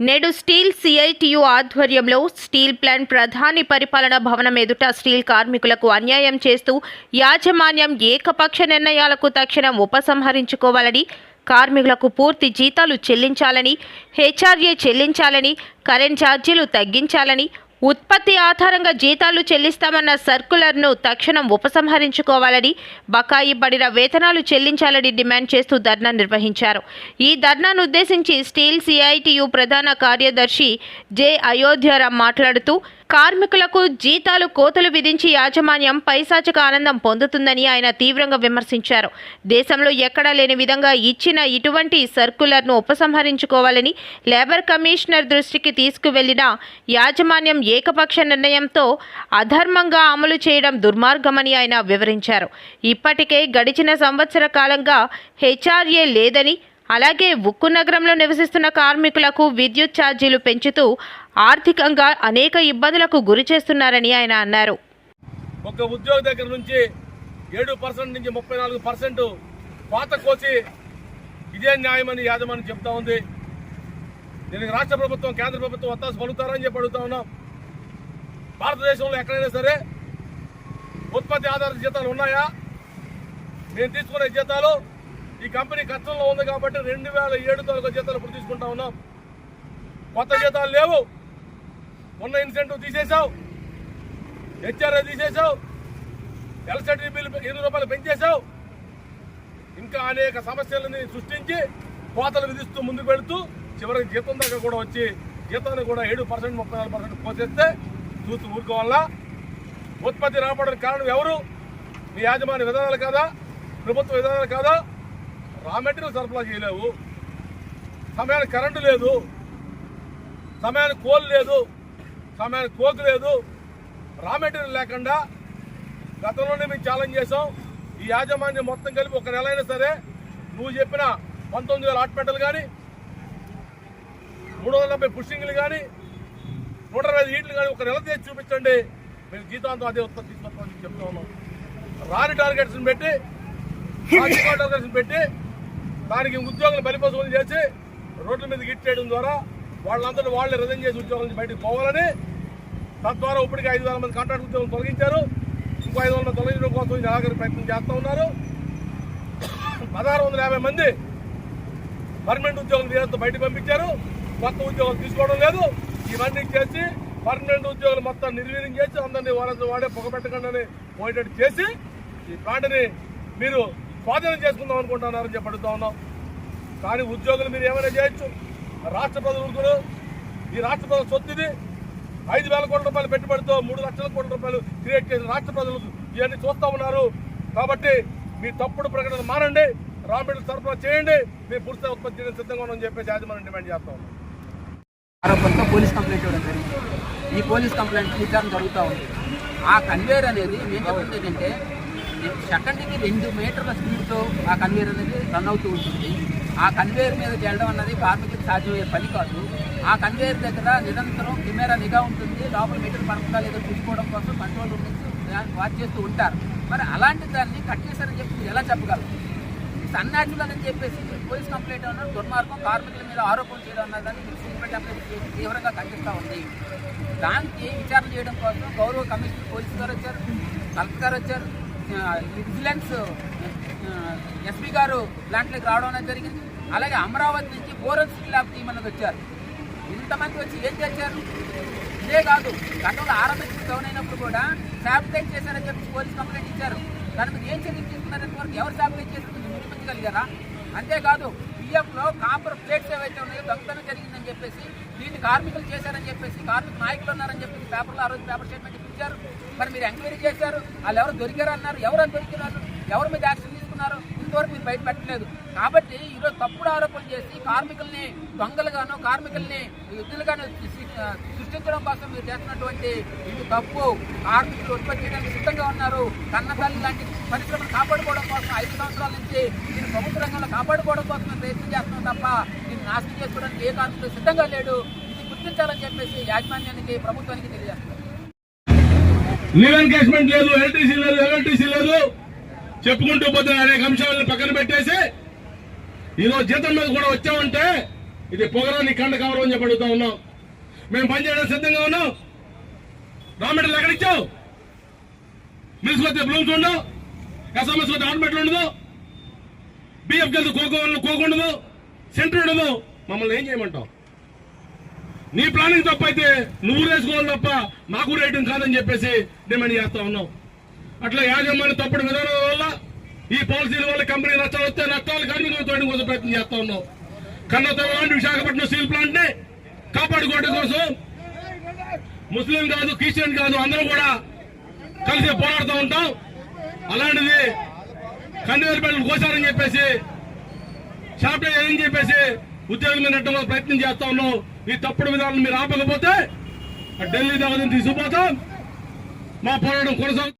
నేడు steel CITU ఆధ్వర్యంలో steel plant ప్రధాని పరిపాలన భవనం ఎదుట స్టీల్ కార్మికులకు అన్యాయం చేస్తూ యాజమాన్యం ఏకపక్ష నిర్ణయాలకు తక్షణం ఉపసంహరించుకోవాలని కార్మికులకు పూర్తి జీతాలు చెల్లించాలని హెచ్ఆర్ఏ చెల్లించాలని కరెంట్ ఛార్జీలు తగ్గించాలని ఉత్పత్తి ఆధారంగా జీతాలు చెల్లిస్తామన్న సర్కులర్ను తక్షణం ఉపసంహరించుకోవాలని బకాయి పడిన వేతనాలు చెల్లించాలని డిమాండ్ చేస్తూ ధర్నా నిర్వహించారు. ఈ ధర్నాను ఉద్దేశించి స్టీల్ సిఐటియు ప్రధాన కార్యదర్శి జె అయోధ్యరామ్ మాట్లాడుతూ కార్మికులకు జీతాలు కోతలు విధించి యాజమాన్యం పైశాచిక ఆనందం పొందుతుందని ఆయన తీవ్రంగా విమర్శించారు. దేశంలో ఎక్కడా లేని విధంగా ఇచ్చిన ఇటువంటి సర్కులర్ను ఉపసంహరించుకోవాలని లేబర్ కమిషనర్ దృష్టికి తీసుకువెళ్ళిన యాజమాన్యం ఏకపక్ష నిర్ణయంతో అధర్మంగా అమలు చేయడం దుర్మార్గమని ఆయన వివరించారు. ఇప్పటికే గడిచిన సంవత్సర కాలంగా హెచ్ఆర్ఏ లేదని అలాగే ఉక్కు నగరంలో నివసిస్తున్న కార్మికులకు విద్యుత్ ఛార్జీలు పెంచుతూ ఆర్థికంగా అనేక ఇబ్బందులకు గురి చేస్తున్నారని ఆయన అన్నారు. ఒక ఉద్యోగి దగ్గర నుంచి ఏడు పర్సెంట్ నుంచి ముప్పై నాలుగు పర్సెంట్ పాత కోసి ఇదే న్యాయమని యాజమాన్యం చెప్తా ఉంది. దీనికి రాష్ట్ర ప్రభుత్వం కేంద్ర ప్రభుత్వం ఒత్తాసు పలుకుతారని చెప్పి అడుగుతా ఉన్నాం. భారతదేశంలో ఎక్కడైనా సరే ఉత్పత్తి ఆధారిత జీతాలు ఉన్నాయా? నేను తీసుకునే జీతాలు ఈ కంపెనీ కష్టంలో ఉంది కాబట్టి రెండు వేల ఏడు తొలగ జీతాలు ఇప్పుడు తీసుకుంటా ఉన్నాం. కొత్త జీతాలు లేవు. ఉన్న ఇన్సెంటివ్ తీసేసావు హెచ్ఆర్ఏ తీసేసావు ఎలక్ట్రిసిటీ బిల్లు ఇరవై రూపాయలు పెంచేశావు. ఇంకా అనేక సమస్యలని సృష్టించి కోతలు విధిస్తూ ముందుకు వెళుతూ చివరికి జీతం దాకా కూడా వచ్చి జీతాన్ని కూడా ఏడు పర్సెంట్ ముప్పై నాలుగు పర్సెంట్ కోసేస్తే చూస్తూ ఊరుకోవాలా? ఉత్పత్తి రాబడడానికి కారణం ఎవరు? మీ యాజమాన్య విధానాలు కాదా? ప్రభుత్వ విధానాలు కాదా? రా మెటీరియల్ సరఫరా చేయలేవు. సమయానికి కరెంటు లేదు. సమయానికి కోల్ లేదు. సమయానికి కోక్ లేదు. రా మెటీరియల్ లేకుండా గతంలోనే మేము ఛాలెంజ్ చేసాం ఈ యాజమాన్యం మొత్తం కలిపి ఒక నెల అయినా సరే నువ్వు చెప్పిన పంతొమ్మిది వేల ఆట్మెంటలు కానీ మూడు వందల డెబ్బై పుషింగ్లు కానీ నూట ఇరవై ఐదు హీట్లు కానీ ఒక నెల తీసి చూపించండి. మేము జీతాంతం అదే ఉత్పత్తి తీసుకొస్తామని చెప్తా ఉన్నాం. రాని టార్గెట్స్ని పెట్టి రాని పెట్టి దానికి ఉద్యోగులు బలిపశువులు చేసి రోడ్ల మీద గిట్టేయడం ద్వారా వాళ్ళందరూ వాళ్ళే రిజైన్ చేసి ఉద్యోగాల నుంచి బయటకు పోవాలని తద్వారా ఇప్పటికే ఐదు వేల మంది కాంట్రాక్ట్ ఉద్యోగులు తొలగించారు. ఇంకో ఐదు వందల మంది తొలగించడం కోసం ఈ ప్రయత్నం చేస్తూ ఉన్నారు. పదహారు వందల యాభై మంది పర్మనెంట్ ఉద్యోగులు వీరంతా బయటకు పంపించారు. కొత్త ఉద్యోగాలు తీసుకోవడం లేదు. ఇవన్నీ చేసి పర్మనెంట్ ఉద్యోగులు మొత్తం నిర్వీర్యం చేసి అందరినీ వారంతా వాడే పొగపెట్టకుండా అని పోయేటట్టు చేసి ఈ పాటని మీరు స్వాధీనం చేసుకుందాం అనుకుంటున్నారని చెప్పి అడుగుతా ఉన్నాం. కానీ ఉద్యోగులు మీరు ఏమైనా చేయొచ్చు? రాష్ట్ర ప్రజలు ఈ రాష్ట్ర ప్రజల సొత్తు ఇది ఐదు వేల కోట్ల రూపాయలు పెట్టుబడితో మూడు లక్షల కోట్ల రూపాయలు క్రియేట్ చేసిన రాష్ట్ర ప్రజలు ఇవన్నీ చూస్తూ ఉన్నారు. కాబట్టి మీ తప్పుడు ప్రకటన మానండి. రా మెటీరియల్ సరఫరా చేయండి. మేము పూర్తిగా ఉత్పత్తి చేయడానికి సిద్ధంగా ఉన్నామని చెప్పేసి అది మనం డిమాండ్ చేస్తా ఉన్నాం. ఆరోపణతో పోలీస్ కంప్లైంట్ ఇవ్వడం జరిగింది. ఈ పోలీస్ కంప్లైంట్ విచారణ జరుగుతూ ఉంది. ఆ కన్వేయర్ అనేది మేము చెప్పింది ఏంటంటే సెకండ్కి రెండు మీటర్ల స్పీడ్తో ఆ కన్వేయర్ అనేది రన్ అవుతూ ఉంటుంది. ఆ కన్వేయర్ మీద చేయడం అన్నది కార్మికులకు సాధ్యమయ్యే పని కాదు. ఆ కన్వేయర్ దగ్గర నిరంతరం కెమెరా నిఘా ఉంటుంది. లోపల మీటర్ పడకుండా లేదో చూసుకోవడం కోసం కంట్రోల్ రూమ్ వాచ్ చేస్తూ ఉంటారు. మరి అలాంటి దాన్ని కట్ చేశారని చెప్పి ఎలా చెప్పగలరు సన్నాచులు అని చెప్పేసి పోలీస్ కంప్లైంట్ అన్నారు దుర్మార్గం కార్మికుల మీద ఆరోపణలు చేయడం అన్నదాన్ని సూపరింట్ అప్లై తీవ్రంగా ఖండిస్తూ ఉంది. దానికి విచారణ చేయడం కోసం గౌరవ కమిషనర్ పోలీసు గారు వచ్చారు కలెక్టర్ గారు వచ్చారు విజిలెన్స్ ఎస్పీ గారు ప్లాంట్లోకి రావడం అనేది జరిగింది. అలాగే అమరావతి నుంచి బోరల్ స్కిల్ ల్యాబ్ టీం అనేది వచ్చారు. ఇంతమంది వచ్చి ఏం చేశారు? ఇదే కాదు గతంలో ఆర్ఎంఎస్ డౌన్ అయినప్పుడు కూడా శాబిటైజ్ చేశారని చెప్పి పోలీస్ కంప్లైంట్ ఇచ్చారు. దాని మీద ఏం చర్యలు తీసుకున్నారు వరకు ఎవరు శాబిటైజ్ చేశారు మీరు నిరూపించగలిగారా అంతేకాదు పిఎఫ్లో కాపర్ ప్లేట్స్ ఏవైతే ఉన్నాయో దొంగతనం జరిగిందని చెప్పేసి దీన్ని కార్మికులు చేశారని చెప్పేసి కార్మిక నాయకులు ఉన్నారని చెప్పేసి పేపర్లో ఆ రోజు పేపర్ స్టేట్మెంట్ ఇచ్చారు మరి మీరు ఎంక్వైరీ చేశారు వాళ్ళు ఎవరు దొరికారు అన్నారు ఎవరు దొరికినారు ఎవరి మీద యాక్షన్ తీసుకున్నారు? ఇంతవరకు మీరు బయటపెట్టలేదు కాబట్టి ఈరోజు తప్పుడు ఆరోపణలు చేసి కార్మికుల్ని దొంగలుగాను కార్మికుల్ని యుద్ధులుగాను సృష్టించడం కోసం మీరు చేస్తున్నటువంటి ఇది తప్పు కార్మికులు ఉత్పత్తి చేయడానికి సిద్ధంగా ఉన్నారు. కన్నతల్లి లాంటి పరిశ్రమను కాపాడుకోవడం కోసం ఐదు సంవత్సరాల నుంచి దీన్ని ప్రభుత్వ రంగంలో కాపాడుకోవడం కోసం మేము ప్రయత్నం చేస్తున్నాం తప్ప దీన్ని నాశనం చేసుకోవడానికి ఏ కార్మికులు సిద్ధంగా లేడు. ఇది గుర్తించాలని చెప్పేసి యాజమాన్యానికి ప్రభుత్వానికి తెలియజేస్తున్నారు లీవ్ ఎన్కేజ్మెంట్ లేదు ఎల్టీసీ లేదు ఎల్ఎల్టీసీ లేదు. చెప్పుకుంటూ పోతే అనేక అంశాలను పక్కన పెట్టేసి ఈరోజు జీతం మీద కూడా వచ్చామంటే ఇది పొగరాని కండ కవరం అని చెప్పి అడుగుతా ఉన్నాం. మేము పనిచేయడానికి సిద్ధంగా ఉన్నాం. రా మెటీరియల్ ఎక్కడిచ్చావు మిల్స్ వస్తే బ్లూమ్స్ ఉండవు. ఎస్ఎంఎస్ వస్తే ఆటోమేటిక్ ఉండదు. బిఎఫ్ కలిసి కోకో కోకు ఉండదు. సెంటర్ ఉండదు. మమ్మల్ని ఏం చేయమంటావు? నీ ప్లానింగ్ తప్ప అయితే నువ్వు వేసుకోవాలి తప్ప మాకు రేటింగ్ కాదని చెప్పేసి డిమాండ్ చేస్తా ఉన్నావు అట్లా యాజమాన్య తప్పుడు విధానం వల్ల ఈ పాలసీల వల్ల కంపెనీ నష్టాలు వస్తే నష్టాలు కార్మికులు తోడి కోసం ప్రయత్నం చేస్తా ఉన్నాం. కన్నతో లాంటి విశాఖపట్నం స్టీల్ ప్లాంట్ని కాపాడుకోవడం కోసం ముస్లిం కాదు క్రిస్టియన్ కాదు అందరూ కూడా కలిసి పోరాడుతూ ఉంటాం. అలాంటిది కన్వేర్ బెల్ట్ కోసారని చెప్పేసి షాప్ ఏం చెప్పేసి ఉద్యోగులు నెట్టడం ప్రయత్నం చేస్తా ఉన్నాం. ఈ తప్పుడు విధానం మీరు ఆపకపోతే ఢిల్లీ దగ్గర తీసుకుపోతాం. మా పోరాటం కొనసాగుతుంది.